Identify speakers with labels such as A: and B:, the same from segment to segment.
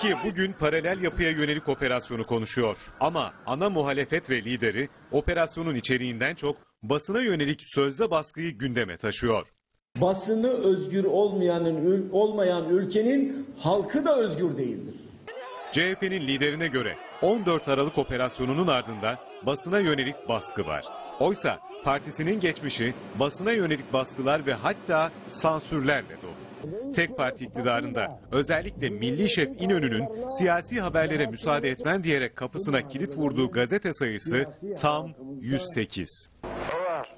A: Türkiye bugün paralel yapıya yönelik operasyonu konuşuyor. Ama ana muhalefet ve lideri operasyonun içeriğinden çok basına yönelik sözde baskıyı gündeme taşıyor.
B: Basını özgür olmayanın olmayan ülkenin halkı da özgür değildir.
A: CHP'nin liderine göre 14 Aralık operasyonunun ardında basına yönelik baskı var. Oysa partisinin geçmişi basına yönelik baskılar ve hatta sansürlerle dolu. Tek parti iktidarında özellikle Milli Şef İnönü'nün siyasi haberlere müsaade etmen diyerek kapısına kilit vurduğu gazete sayısı tam 108.
C: var.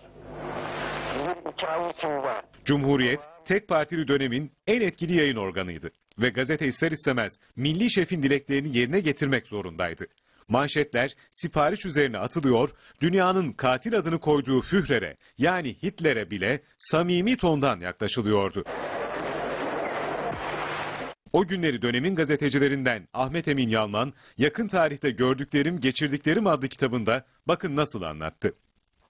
C: Bir hikayesi var.
A: Cumhuriyet, tek partili dönemin en etkili yayın organıydı. Ve gazete ister istemez milli şefin dileklerini yerine getirmek zorundaydı. Manşetler sipariş üzerine atılıyor, dünyanın katil adını koyduğu Führer'e yani Hitler'e bile samimi tondan yaklaşılıyordu. O günleri dönemin gazetecilerinden Ahmet Emin Yalman, yakın tarihte gördüklerim, geçirdiklerim adlı kitabında bakın nasıl anlattı.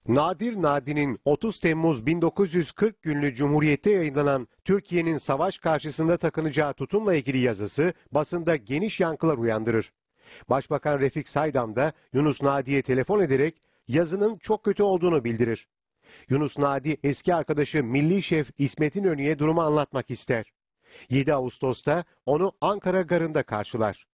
D: Nadir Nadi'nin 30 Temmuz 1940 günlü Cumhuriyet'te yayınlanan Türkiye'nin savaş karşısında takınacağı tutumla ilgili yazısı basında geniş yankılar uyandırır. Başbakan Refik Saydam da Yunus Nadi'ye telefon ederek yazının çok kötü olduğunu bildirir. Yunus Nadi eski arkadaşı Milli Şef İsmet İnönü'ye durumu anlatmak ister. 7 Ağustos'ta onu Ankara garında karşılar.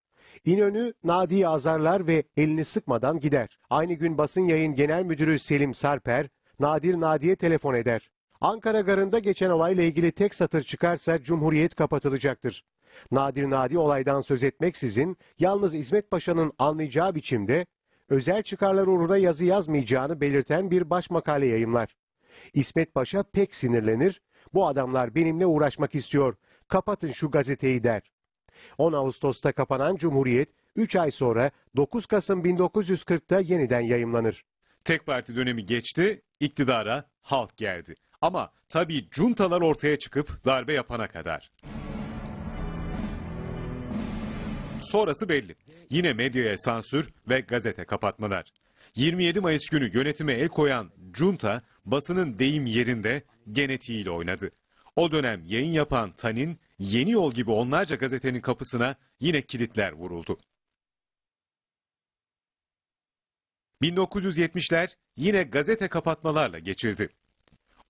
D: İnönü Nadi'yi azarlar ve elini sıkmadan gider. Aynı gün basın yayın genel müdürü Selim Sarper, Nadir Nadi'ye telefon eder. Ankara garında geçen olayla ilgili tek satır çıkarsa Cumhuriyet kapatılacaktır. Nadir Nadi olaydan söz etmeksizin yalnız İsmet Paşa'nın anlayacağı biçimde özel çıkarlar uğruna yazı yazmayacağını belirten bir baş makale yayımlar. İsmet Paşa pek sinirlenir, bu adamlar benimle uğraşmak istiyor, kapatın şu gazeteyi der. 10 Ağustos'ta kapanan Cumhuriyet 3 ay sonra 9 Kasım 1940'ta yeniden yayımlanır.
A: Tek parti dönemi geçti, iktidara halk geldi. Ama tabii cuntalar ortaya çıkıp darbe yapana kadar. Sonrası belli. Yine medyaya sansür ve gazete kapatmalar. 27 Mayıs günü yönetime el koyan junta basının deyim yerinde genetiğiyle oynadı. O dönem yayın yapan Tanin, Yeni Yol gibi onlarca gazetenin kapısına yine kilitler vuruldu. 1970'ler yine gazete kapatmalarla geçirdi.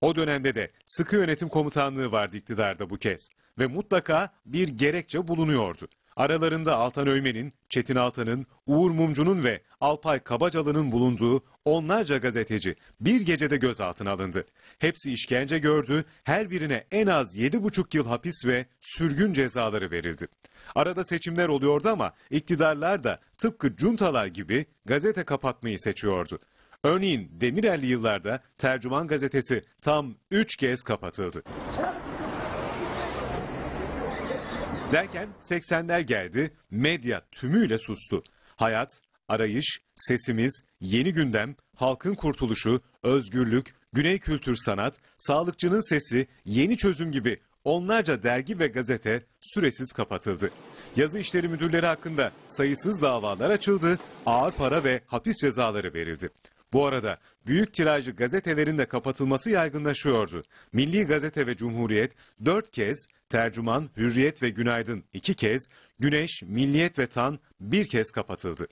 A: O dönemde de sıkı yönetim komutanlığı vardı iktidarda bu kez ve mutlaka bir gerekçe bulunuyordu. Aralarında Altan Öymen'in, Çetin Altan'ın, Uğur Mumcu'nun ve Alpay Kabacalı'nın bulunduğu onlarca gazeteci bir gecede gözaltına alındı. Hepsi işkence gördü, her birine en az 7,5 yıl hapis ve sürgün cezaları verildi. Arada seçimler oluyordu ama iktidarlar da tıpkı cuntalar gibi gazete kapatmayı seçiyordu. Örneğin Demirel'li yıllarda Tercüman gazetesi tam 3 kez kapatıldı. Derken 80'ler geldi, medya tümüyle sustu. Hayat, arayış, sesimiz, yeni gündem, halkın kurtuluşu, özgürlük, güney kültür sanat, sağlıkçının sesi, yeni çözüm gibi onlarca dergi ve gazete süresiz kapatıldı. Yazı işleri müdürleri hakkında sayısız davalar açıldı, ağır para ve hapis cezaları verildi. Bu arada büyük tirajlı gazetelerin de kapatılması yaygınlaşıyordu. Milli Gazete ve Cumhuriyet dört kez, Tercüman, Hürriyet ve Günaydın iki kez, Güneş, Milliyet ve Tan bir kez kapatıldı.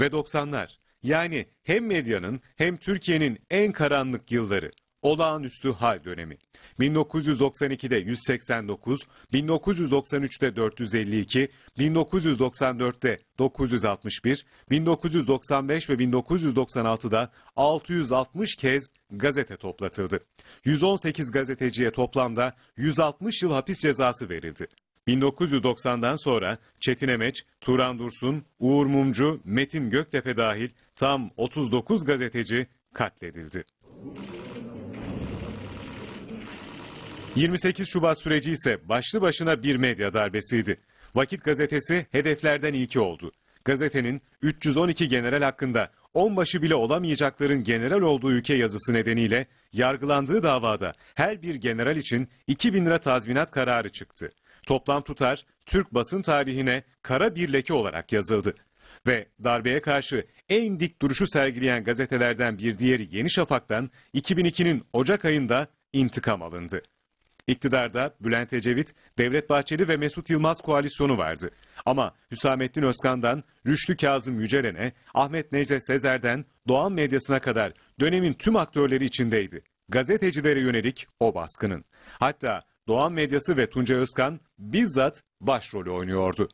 A: Ve 90'lar yani hem medyanın hem Türkiye'nin en karanlık yılları. Olağanüstü hal dönemi. 1992'de 189, 1993'te 452, 1994'te 961, 1995 ve 1996'da 660 kez gazete toplatıldı. 118 gazeteciye toplamda 160 yıl hapis cezası verildi. 1990'dan sonra Çetin Emeç, Turan Dursun, Uğur Mumcu, Metin Göktepe dahil tam 39 gazeteci katledildi. 28 Şubat süreci ise başlı başına bir medya darbesiydi. Vakit gazetesi hedeflerden ilki oldu. Gazetenin 312 general hakkında onbaşı bile olamayacakların general olduğu ülke yazısı nedeniyle yargılandığı davada her bir general için 2000 lira tazminat kararı çıktı. Toplam tutar Türk basın tarihine kara bir leke olarak yazıldı. Ve darbeye karşı en dik duruşu sergileyen gazetelerden bir diğeri Yeni Şafak'tan 2002'nin Ocak ayında intikam alındı. İktidarda Bülent Ecevit, Devlet Bahçeli ve Mesut Yılmaz koalisyonu vardı. Ama Hüsamettin Özkan'dan Rüştü Kazım Yücelen'e, Ahmet Necdet Sezer'den Doğan medyasına kadar dönemin tüm aktörleri içindeydi. Gazetecilere yönelik o baskının. Hatta Doğan medyası ve Tunca Özkan bizzat başrolü oynuyordu.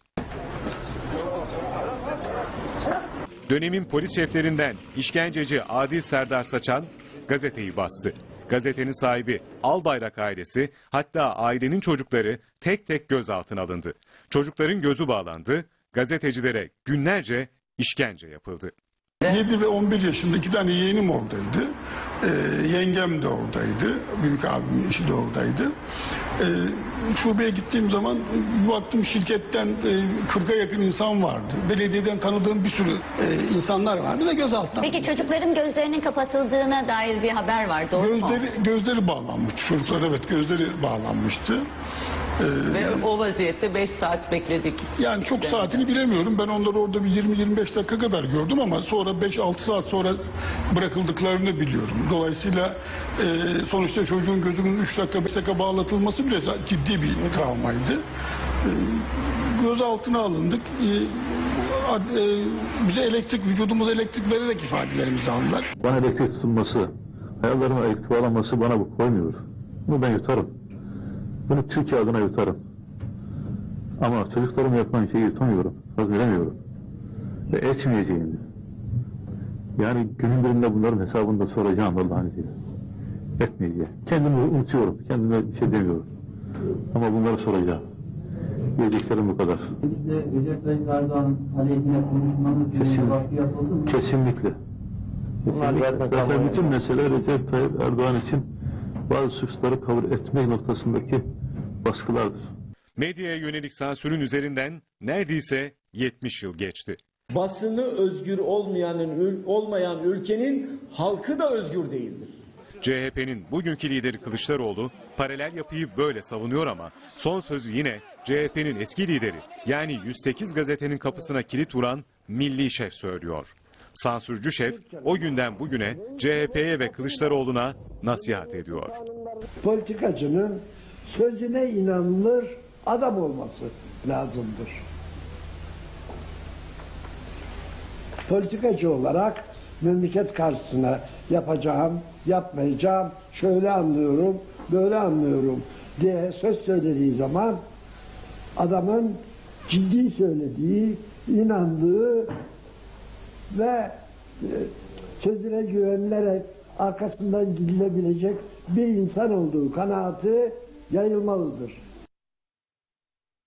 A: Dönemin polis şeflerinden işkenceci Adil Serdar Saçan gazeteyi bastı. Gazetenin sahibi Albayrak ailesi hatta ailenin çocukları tek tek gözaltına alındı. Çocukların gözü bağlandı, gazetecilere günlerce işkence yapıldı.
E: 7 ve 11 yaşında iki tane yeğenim oradaydı. Ee, yengem de oradaydı. Büyük abimin eşi de oradaydı. Ee, şubeye gittiğim zaman baktım şirketten e, 40'a yakın insan vardı. Belediyeden tanıdığım bir sürü e, insanlar vardı ve gözaltına.
F: Peki çocukların gözlerinin kapatıldığına dair bir haber var doğru mu?
E: Gözleri, gözleri bağlanmıştı. Çocuklar evet gözleri bağlanmıştı. Ee,
G: Ve o vaziyette 5 saat bekledik.
E: Yani çok saatini bilemiyorum. Ben onları orada bir 20-25 dakika kadar gördüm ama sonra 5-6 saat sonra bırakıldıklarını biliyorum. Dolayısıyla e, sonuçta çocuğun gözünün 3 dakika 5 dakika bağlatılması bile ciddi bir travmaydı. E, gözaltına alındık. E, e, bize elektrik, vücudumuza elektrik vererek ifadelerimizi aldılar.
H: Bana elektrik tutulması, hayallerime elektrik bağlanması bana bu koymuyor. Bunu ben yutarım. Bunu Türkiye adına yutarım. Ama çocuklarıma yapılan şeyi yutamıyorum. Hazmedemiyorum. Ve etmeyeceğim. de. Yani günün birinde bunların hesabını da soracağım Allah'ın izniyle. Etmeyeceğim. Kendimi unutuyorum. Kendime bir şey demiyorum. Ama bunları soracağım. Diyeceklerim bu kadar.
I: Recep Tayyip Erdoğan'ın aleyhine?
H: Kesinlikle. Kesinlikle. Zaten bütün mesele Recep Tayyip Erdoğan için bazı suçları kabul etmek noktasındaki baskılardır.
A: Medyaya yönelik sansürün üzerinden neredeyse 70 yıl geçti.
B: Basını özgür olmayanın olmayan ülkenin halkı da özgür değildir.
A: CHP'nin bugünkü lideri Kılıçdaroğlu paralel yapıyı böyle savunuyor ama son sözü yine CHP'nin eski lideri yani 108 gazetenin kapısına kilit vuran milli şef söylüyor. Sansürcü şef o günden bugüne CHP'ye ve Kılıçdaroğlu'na nasihat ediyor.
J: politikacının sözüne inanılır adam olması lazımdır. Politikacı olarak memleket karşısına yapacağım, yapmayacağım, şöyle anlıyorum, böyle anlıyorum diye söz söylediği zaman adamın ciddi söylediği, inandığı ve e, sözüne güvenilerek arkasından gidilebilecek bir insan olduğu kanaati yayılmalıdır.